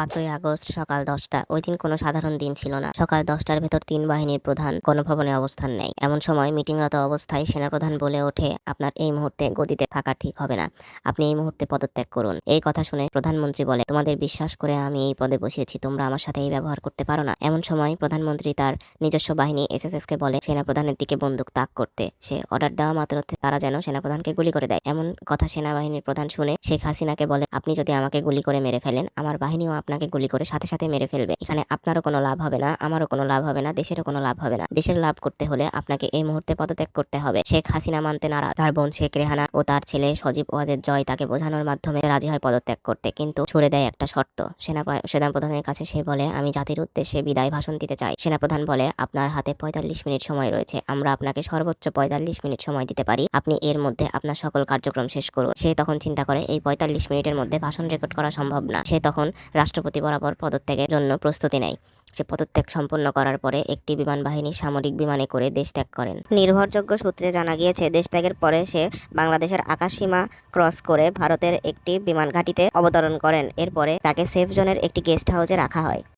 পাঁচই আগস্ট সকাল দশটা। ওই দিন কোনো সাধারণ দিন ছিল না। সকাল দশটার ভেতর তিন বাহিনীর প্রধান গণভবনে অবস্থান নেয় এমন সময় মিটিংরত অবস্থায় সেনাপ্রধান বলে ওঠে, আপনার এই মুহূর্তে গদিতে থাকা ঠিক হবে না। আপনি এই মুহূর্তে পদত্যাগ করুন। এই কথা শুনে প্রধানমন্ত্রী বলে, তোমাদের বিশ্বাস করে আমি এই পদে বসিয়েছি, তোমরা আমার সাথে এই ব্যবহার করতে পারো না। এমন সময় প্রধানমন্ত্রী তার নিজস্ব বাহিনী এসএসএফ কে বলে, সেনাপ্রধানের দিকে বন্দুক তাক করতে। সে অর্ডার দেওয়া মাত্র তারা যেন সেনাপ্রধানকে গুলি করে দেয়। এমন কথা সেনাবাহিনীর প্রধান শুনে শেখ হাসিনাকে বলে, আপনি যদি আমাকে গুলি করে মেরে ফেলেন, আমার বাহিনীও আপনাকে গুলি করে সাথে সাথে মেরে ফেলবে। এখানে আপনারও কোনো লাভ হবে না, আমারও কোনো লাভ হবে না, দেশেরও কোনো লাভ হবে না। দেশের লাভ করতে হলে আপনাকে এই মুহূর্তে পদত্যাগ করতে হবে। শেখ হাসিনা মানতে নারা তার বোন শেখ রেহানা ও তার ছেলে সজীব ওয়াজেদ জয় তাকে বোঝানোর মাধ্যমে রাজি হয় পদত্যাগ করতে, কিন্তু ছুড়ে দেয় একটা শর্ত। সেনা সেনাপ্রধানের কাছে সে বলে, আমি জাতির উদ্দেশ্যে বিদায় ভাষণ দিতে চাই। সেনাপ্রধান বলে, আপনার হাতে পঁয়তাল্লিশ মিনিট সময় রয়েছে। আমরা আপনাকে সর্বোচ্চ পঁয়তাল্লিশ মিনিট সময় দিতে পারি। আপনি এর মধ্যে আপনার সকল কার্যক্রম শেষ করুন। সে তখন চিন্তা করে, এই পঁয়তাল্লিশ মিনিটের মধ্যে ভাষণ রেকর্ড করা সম্ভব না। সে তখন রাষ্ট্রপতি বরাবর পদত্যাগের জন্য প্রস্তুতি নেয়। সে পদত্যাগ সম্পন্ন করার পরে একটি বিমান বাহিনী সামরিক বিমানে করে দেশ ত্যাগ করেন। নির্ভরযোগ্য সূত্রে জানা গিয়েছে, দেশ ত্যাগের পরে সে বাংলাদেশের আকাশ সীমা ক্রস করে ভারতের একটি বিমান ঘাঁটিতে অবতরণ করেন। এরপরে তাকে সেফ জোনের একটি গেস্ট হাউসে রাখা হয়।